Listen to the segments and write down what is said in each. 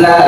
la,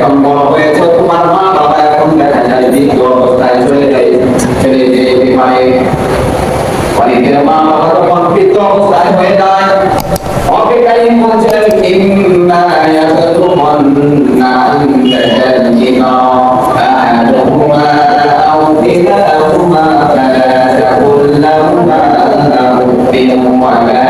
এখন বড় হয়েছে তোমার মা বাবা এখন দেখা যায় বৃদ্ধ অবস্থায় চলে যায় চলে যেতে পারে অনেকের মা বাবা যখন বৃদ্ধ অবস্থায় হয়ে যায় অপেক্ষায় বলছেন ইম্মা ইয়াকুতুমান্না আনতাহাজিমা আহাদুহুমা আও কিলাহুমা ফালা তাকুল লাহুমা উফিন ওয়ালা তানহারহুমা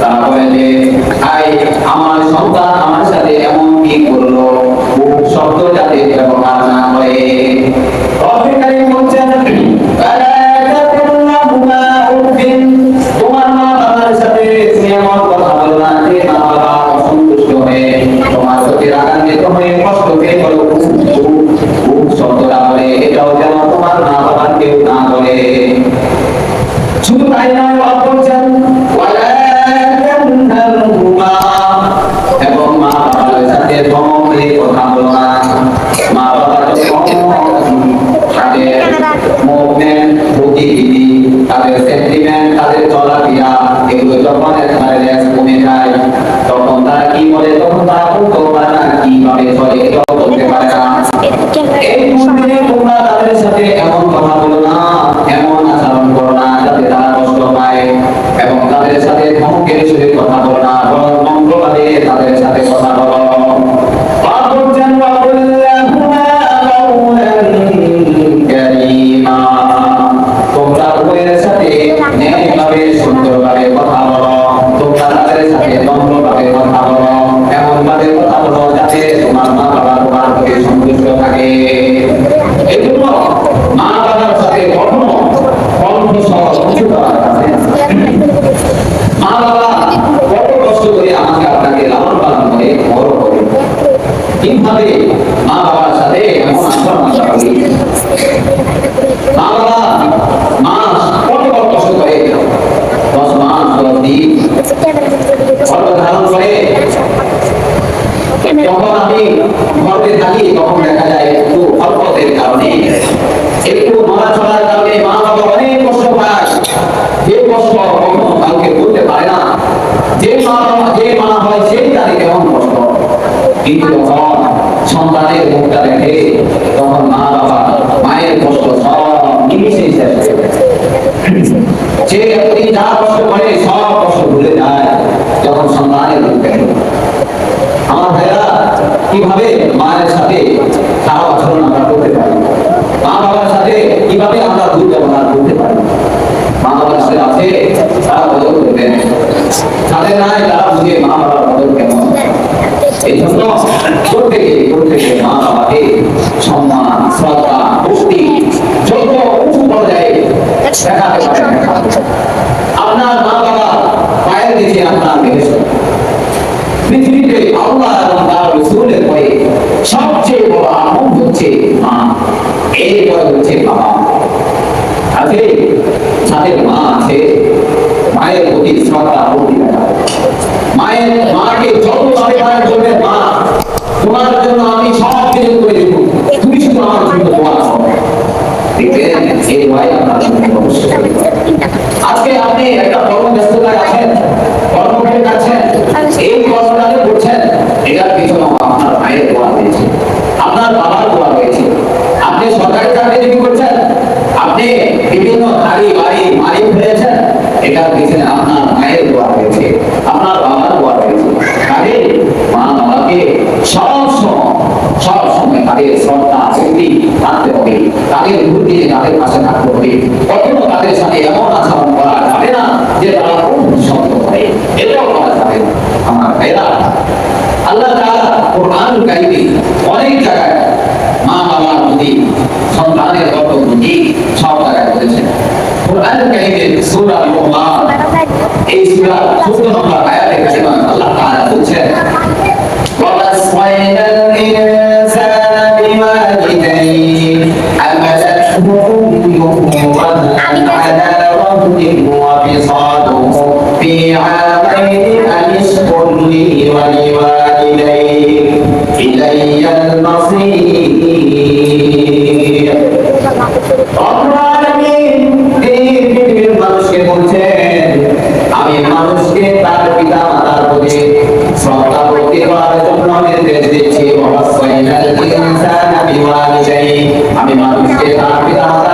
তারা যে আয় আমার সন্তান আমার সাথে এমন কি করল? শব্দ যাতে ব্যবহার না করে। অপেক্ষায় বলছেন তোমার সাথে কথা বলো যে মা বাবা অসন্তুষ্ট হয়ে তোমার প্রতি গতিবিধি তাদের সেন্টিমেন্ট তাদের চলাফেরা এগুলো যখন একবারে ল্যাস কমে যায় তখন তারা কি বলে? তখন তারা বলতে পারে না কীভাবে চলে এটাও বলতে পারে না। এই মুহূর্তে তোমরা তাদের সাথে এমন কথা বলো না। কীভাবে মা বাবার সাথে এমন আচরণ আশা করি। মা বাবা মাস কত কষ্ট করে, দশ মাস, দশ দিন গর্ভ ধারণ করে। যখন আমি গর্ভে থাকি, তখন দেখা যে ব্যক্তি যা কষ্ট করে, সব কষ্ট ভুলে যায়, যখন সন্তানের মুখ দেখে। আমার ভাইরা কীভাবে মায়ের সাথে খারাপ আচরণ আমরা করতে পারি? মা বাবার সাথে কীভাবে আমরা দুর্ব্যবহার করতে পারি? মা বাবার সাথে আছে, তারা বদল করবেন তাদের নাই তারা বুঝে মা বাবার বদল কেমন এই জন্য প্রত্যেকে প্রত্যেকে মা বাবাকে সম্মান, শ্রদ্ধা দেখাতে পারে আপনার মা বাবা পায়ের দিকে আপনার বেহেস্ত পৃথিবীতে আল্লাহ এবং তার রসুলের পরে সবচেয়ে বড় আমল হচ্ছে মা। এরপরে হচ্ছে বাবা। আছে যাদের মা আছে। মায়ের প্রতি শ্রদ্ধা ভক্তি মায়ের, মাকে যত ভাবে মায়ের মা। তোমার জন্য আমি সব কিছু করে দেবো তুমি শুধু আমার জন্য দোয়া করো দেখবেন এই দোয়াই আপনার জন্য অবশ্যই করবে। আজকে আপনি একটা কর্ম ব্যস্ততায় আছেন, কর্মক্ষেত্রে আছেন, এই কর্মটাকে করছেন, এটার পিছনে আপনার মায়ের দোয়া রয়েছে, আপনার বাবার দোয়া রয়েছে। আপনি সরকারি চাকরি করছেন? আপনি বিভিন্ন গাড়ি বাড়ি মালিক হয়েছেন এটার পিছনে আপনার মায়ের দোয়া রয়েছে, আপনার বাবার দোয়া রয়েছে। কাজে মা বাবাকে সব সময় তাদের শ্রদ্ধা ভক্তি রাখতে হবে, তাদের বুদ্ধি তাদের পাশে থাকতে হবে কখনো তাদের সাথে এমন আচরণ করা যাবে না যে তারা খুব শব্দ করে এটাও করা যাবে না আমার ভাইরা আল্লাহ তাআলা কোরআন কারিমে অনেক জায়গায় মা বাবার প্রতি সন্তানের কর্তব্য বুদ্ধি সব জায়গায় বলেছেন কোরআন কারিমে সূরা লুকমান এই সূরা 14 নম্বর আয়াতে কারিমা আল্লাহ তাআলা বলছেন ووصينا الإنسان بوالديه حملته أمه وهنا على وهن وفصاله في عامين أن اشكر لي ولوالديك إلي المصير মানুষকে তার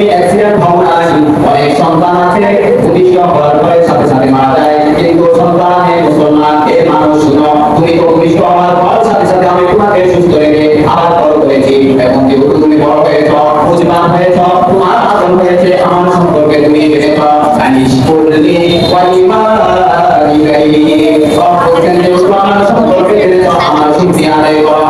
তুমি অ্যাক্সিডেন্ট হও নাই, অনেক সন্তান আছে ভূমিষ্ঠ হওয়ার পরে সাথে সাথে মারা যায়। কিন্তু সন্তান হে মুসলমান হে মানুষ তুমি তো ভূমিষ্ঠ হওয়ার পর সাথে সাথে আমি তোমাকে সুস্থ রেখে আবার বড় করেছি। এখন যেহেতু তুমি বড় হয়েছ বুঝবান হয়েছ, তোমার আদর হয়েছে আমার সম্পর্কে তুমি জেনেছ আনিস করলি বলছেন যে আমার সম্পর্কে জেনেছ করো